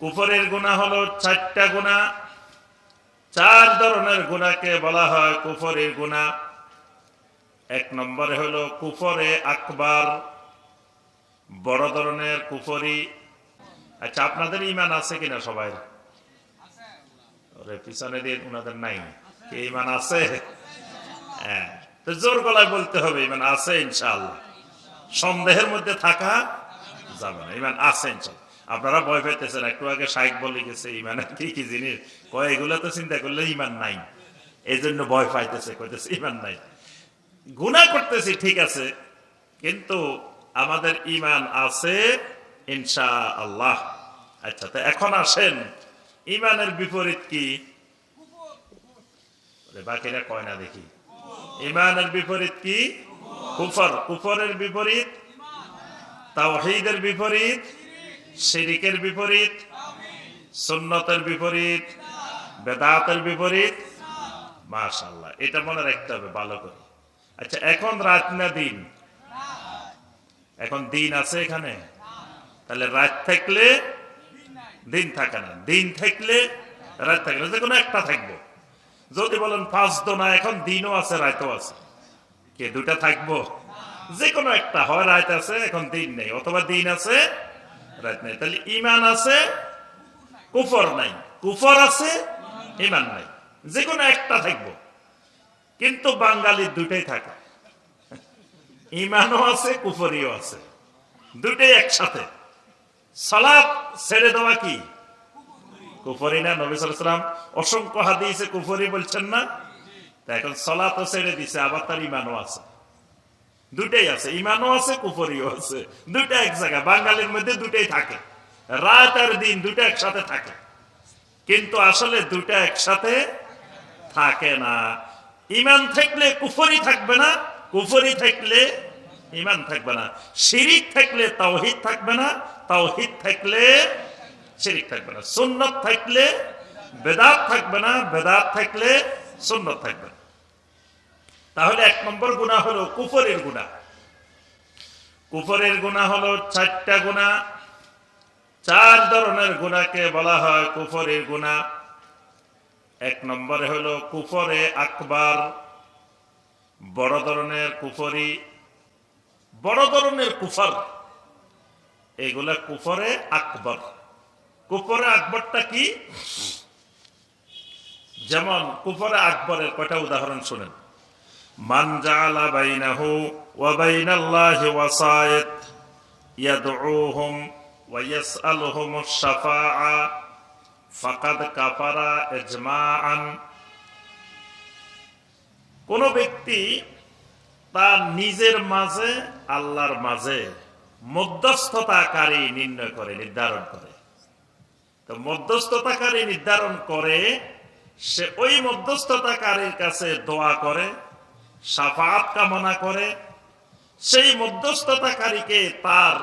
কুফরের গুণা হলো চারটা গুণা। চার ধরনের গুণাকে বলা হয় কুফরের গুণা। এক নম্বরে হলো কুফরে আকবার। বড় ধরনের কুফরি। আচ্ছা আপনাদের ইমান আছে কিনা সবাই? পিছনে দিয়ে ওনাদের নাই। ইমান আছে? হ্যাঁ তো জোর গলায় বলতে হবে, ইমান আছে ইনশাআল্লাহ। সন্দেহের মধ্যে থাকা যাবে না, ইমান আছে ইনশাআল্লাহ। আপনারা ভয় পেতেছেন একটু আগে শাইক বলে গেছে ইমানের কি কি জিনিস? কয়, এগুলো তো চিন্তা করলে ইমান নাই। এই জন্য ভয় পাইতেছে, কইতেছে ইমান নাই। গুণা করতেছি, ঠিক আছে, কিন্তু আমাদের ইমান আছে ইনশা আল্লাহ আচ্ছা তো এখন আসেন ইমানের বিপরীত কি? বাকিরা কয় না দেখি। ইমানের বিপরীত কি? কুফর। কুফরের বিপরীত? তাওহীদের বিপরীত? শিরিকের বিপরীত, সুন্নতের বিপরীত, বেদাতের বিপরীত। মাশাল্লাহ এটা মনে রাখতে হবে ভালো করে। আচ্ছা এখন রাত না দিন? এখন দিন আছে এখানে? তাহলে রাত থাকলে দিন থাকে না। দিন থাকলে রাত থাকে না। যে কোনো একটা থাকব। যদি বলেন পাঁচ দোনা এখন দিনও আছে, রাতও আছে। কে দুটা থাকব? যে কোনো একটা। হয় রাত আছে, এখন দিন নেই। অথবা দিন আছে রাত নাই তাহলে ইমান আছে, কুফর নাই। কুফর আছে, ইমান নাই। যে কোনো একটা থাকব। কিন্তু বাঙালির দুটাই থাকে। ইমানও আছে, কুফরিও আছে। দুটাই একসাথে। সালাত ছেড়ে দেওয়া কি? কুফরি না? নবী সালাম অসংখ্য হাদিসে কুফরি বলছেন না? এখন সলাত ছেড়ে দিছে, আবার তার ইমানও আছে। দুটাই আছে, ইমানও আছে, কুফরিও আছে। দুটা এক জায়গায়, বাঙালির মধ্যে দুটাই থাকে। রাত আর দিন দুটা একসাথে থাকে। কিন্তু আসলে দুটা একসাথে থাকে না। ইমান থাকলে কুফরি থাকবে না, কুফরি থাকলে ইমান থাকবে না। শিরিক থাকলে তাওহিদ থাকবে না, তাওহিদ থাকলে শিরিক থাকবে না। সুন্নত থাকলে বেদাত থাকবে না, বেদাত থাকলে সুন্নত থাকবে না। তাহলে এক নম্বর গুণা হলো কুফরের গুণা। কুফরের গুণা হলো চারটা গুণা। চার ধরনের গুণাকে বলা হয় কুফরের গুণা। এক নম্বরে হলো কুফরে আকবার। বড় ধরনের কুফরি, বড় ধরনের কুফর। এগুলা কুফরে আকবর। কুফরে আকবরটা কি? যেমন কুফরে আকবরের কয়টা উদাহরণ শুনেন। বাইনাহু কোন ব্যক্তি তার নিজের মাঝে আল্লাহর মাঝে মধ্যস্থতাকারী নির্ণয় করে, নির্ধারণ করে। তো মধ্যস্থতাকারী নির্ধারণ করে, সে ওই মধ্যস্থতাকারীর কাছে দোয়া করে সাফাত কামনা করে, সেই মধ্যস্থতাকারীকে তার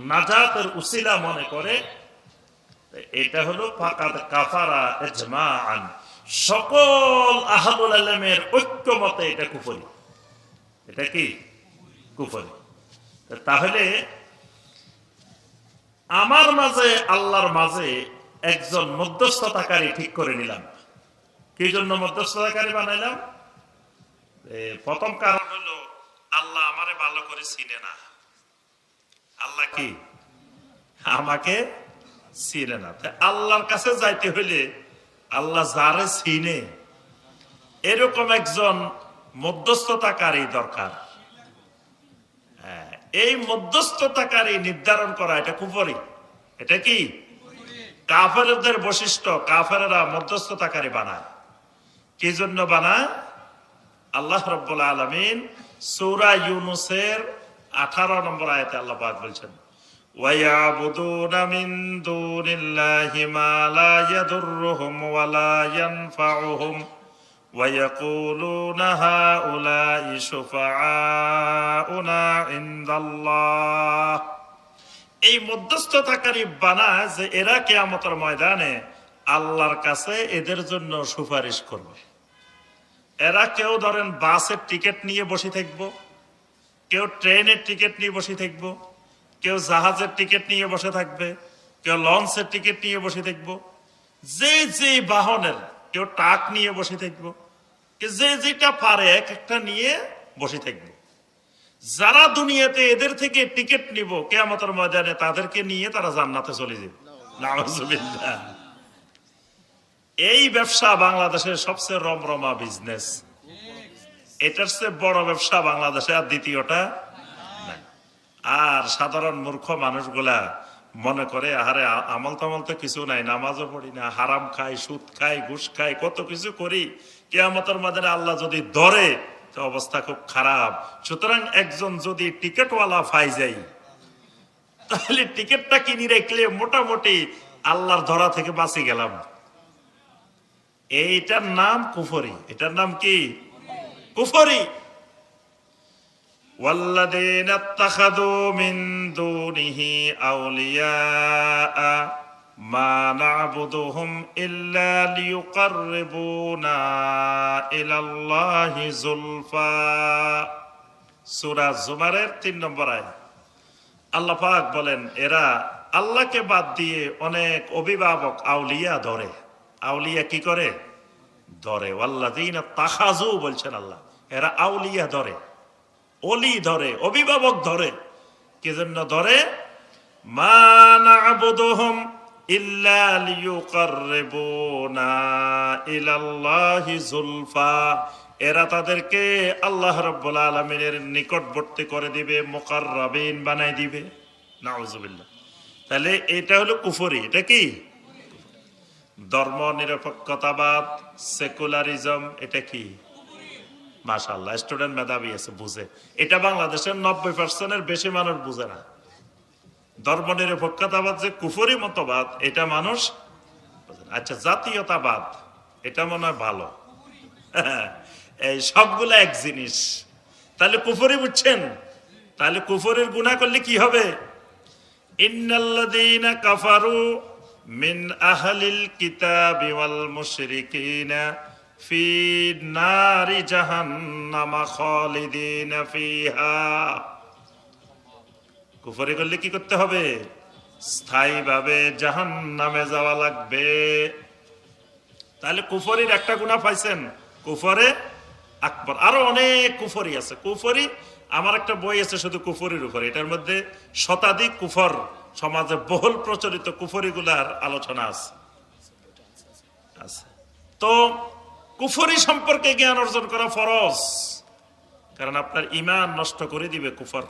নাজাতের উসিলা মনে করে, এটা হলো ফাকাদ কাফারা এজমান সকল আহাদুল আলমের ঐক্যমতে এটা কুফরি। এটা কি? কুফরি। তাহলে, আমার মাঝে, আল্লাহর মাঝে একজন মধ্যস্থতাকারী ঠিক করে নিলাম। কি জন্য মধ্যস্থতাকারী বানাইলাম? প্রথম কারণ হলো আল্লাহ আমারে ভালো করে চিনে না। আল্লাহ কি? আমাকে চিনে না। আল্লাহর কাছে যাইতে হইলে আল্লাহ যারে চিনে এরকম একজন মধ্যস্থতাকারী দরকার। হ্যাঁ, এই মধ্যস্থতাকারী নির্ধারণ করা এটা কুফরি। এটা কি? কাফেরদের বৈশিষ্ট্য কাফেরা মধ্যস্থতাকারী বানায়। কি জন্য বানায়? আল্লাহ রব্বুল আলমিন সৌরা ইউনুসের আঠারো নম্বর আয়তে আল্লাহ পাক বলছেন ويعبدون من دون الله ما لا يضرهم ولا ينفعهم ويقولون هؤلاء شفعاؤنا عند الله এই মধ্যস্থতাকারী বানায় যে এরা কেয়ামতের ময়দানে আল্লাহর কাছে এদের জন্য সুপারিশ করবে এরা কেউ ধরেন বাসের টিকিট নিয়ে বসে থাকব, কেউ ট্রেনের টিকিট নিয়ে বসে থাকব, কেউ জাহাজের টিকিট নিয়ে বসে থাকবে, কেউ লঞ্চের টিকিট নিয়ে বসে থাকব, যে যে বাহনের কেউ ট্রাক নিয়ে বসে থাকব যে যেটা পারে এক একটা নিয়ে বসে থাকব যারা দুনিয়াতে এদের থেকে টিকিট নিব, কেয়ামতের ময়দানে তাদেরকে নিয়ে তারা জান্নাতে চলে যাবে নাউজুবিল্লাহ। এই ব্যবসা বাংলাদেশের সবচেয়ে রমরমা বিজনেস এটার চেয়ে বড় ব্যবসা বাংলাদেশে আর দ্বিতীয়টা আর সাধারণ মূর্খ মানুষগুলা মনে করে, আহারে আমল তামল তো কিছু নাই, নামাজও পড়ি না, হারাম খাই, সুদ খাই, ঘুষ খাই, কত কিছু করি। কেয়ামতের মাঝে আল্লাহ যদি ধরে, তো অবস্থা খুব খারাপ। সুতরাং একজন যদি টিকিটওয়ালা ফাই যায়, তাহলে টিকিটটা কিনে রাখলে মোটামুটি আল্লাহর ধরা থেকে বাঁচি গেলাম। এইটার নাম কুফরি এটার নাম কি কুফরি والذين اتخذوا من دونه أولياء ما نعبدهم إلا ليقربونا إلى الله زلفى সূরা জুমারের তিন নম্বর আয়াত আল্লাহ পাক বলেন এরা আল্লাহকে বাদ দিয়ে অনেক অভিভাবক আউলিয়া ধরে আউলিয়া কি করে? ধরে। ওয়াল্লাযীনা তাখাজু বলছেন আল্লাহ। এরা আউলিয়া ধরে। অলি ধরে, অভিভাবক ধরে। কি জন্য ধরে? মা না'বুদুহুম ইল্লা লিয়ুকাররিবুনা ইলাল্লাহি যুলফা। এরা তাদেরকে আল্লাহ রাব্বুল আলামিনের নিকটবর্তী করে দিবে, মুকাররাবিন বানাই দিবে। নাউজুবিল্লাহ। তাহলে এটা হলো কুফরি। এটা কি? ধর্ম নিরপেক্ষতাবাদ সেকুলারিজম এটা কি? মাশাল্লাহ স্টুডেন্ট মেধাবী আছে, বুঝে। এটা বাংলাদেশের নব্বই পার্সেন্টের বেশি মানুষ বুঝে না। ধর্ম নিরপেক্ষতাবাদ যে কুফরি মতবাদ, এটা মানুষ আচ্ছা জাতীয়তাবাদ, এটা মনে হয় ভালো। এই সবগুলো এক জিনিস। তাহলে কুফরি বুঝছেন? তাহলে কুফরির গুণা করলে কি হবে? ইন্নাল্লাযীনা কাফারু আহলিল কিতাবি ওয়াল মুশরিকিনা ফি নারি জাহান্নামা খালিদিনা ফিহা। কুফরি করলে কি করতে হবে? স্থায়ীভাবে জাহান্নামে যাওয়া লাগবে। তাহলে কুফরির একটা গুণা পাইছেন। কুফরে আকবর। আরও অনেক কুফরি আছে। কুফরি, আমার একটা বই আছে শুধু কুফরির উপরে। এটার মধ্যে শতাধিক কুফর সমাজে বহুল প্রচলিত কুফরিগুলার আলোচনা আছে। আছে। তো কুফরি সম্পর্কে জ্ঞান অর্জন করা ফরজ, কারণ আপনার ইমান নষ্ট করে দিবে কুফর।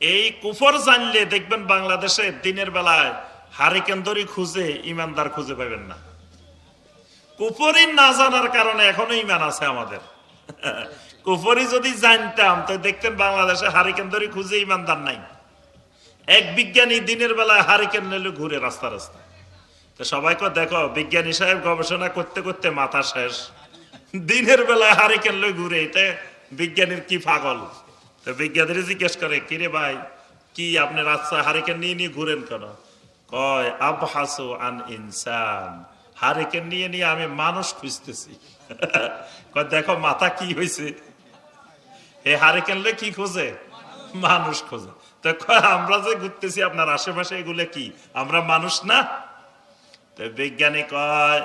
এই কুফর জানলে দেখবেন বাংলাদেশে দিনের বেলায় হারিকেন্দরি খুঁজে ইমানদার খুঁজে পাবেন না। কুফরি না জানার কারণে এখনও ইমান আছে আমাদের। কুফরি যদি জানতাম, তো দেখতেন বাংলাদেশে হারিকেন্দরি খুঁজে ইমানদার নাই। এক বিজ্ঞানী দিনের বেলায় হারিকেন নিলে ঘুরে রাস্তা রাস্তা। তো সবাইকে দেখো, বিজ্ঞানী সাহেব গবেষণা করতে করতে মাথা শেষ। দিনের বেলায় হারিকেন লই ঘুরে, এটা বিজ্ঞানীর কি পাগল? তো বিজ্ঞানীর জিজ্ঞেস করে কিরে ভাই, কি আপনি রাস্তা হারিকেন নিয়ে নিয়ে ঘুরেন কেন? কয়, আবহাসু আন ইনসান, হারিকেন নিয়ে নিয়ে আমি মানুষ খুঁজতেছি। দেখো, মাথা কি হয়েছে এই হারিকেন কি খোঁজে? মানুষ খোঁজে। আমরা যে ঘুরতেছি, আপনার আশেপাশে এগুলো কি? আমরা মানুষ না? তো বিজ্ঞানী কয়,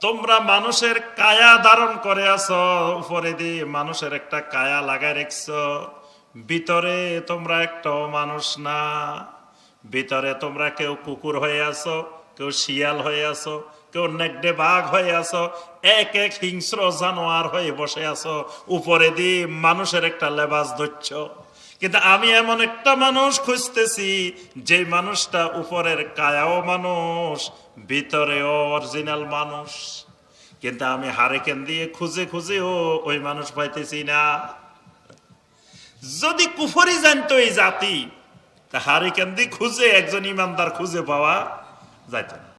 তোমরা মানুষের কায়া ধারণ করে আছো, উপরে দিয়ে মানুষের একটা কায়া লাগাই রেখছ। ভিতরে তোমরা একটাও মানুষ না। ভিতরে তোমরা কেউ কুকুর হয়ে আছো, কেউ শিয়াল হয়ে আছো, কেউ নেকড়ে বাঘ হয়ে আছো, এক এক হিংস্র জানোয়ার হয়ে বসে আছো। উপরে দিয়ে মানুষের একটা লেবাস ধরছ। কিন্তু আমি এমন একটা মানুষ খুঁজতেছি যে মানুষটা উপরের কায়াও মানুষ ভিতরে অরিজিনাল মানুষ। কিন্তু আমি হারেকেন দিয়ে খুঁজে খুঁজেও ওই মানুষ পাইতেছি না। যদি কুফরি জানতো এই জাতি, তা হারিকেন দিয়ে খুঁজে একজন ইমানদার খুঁজে পাওয়া যাইত না।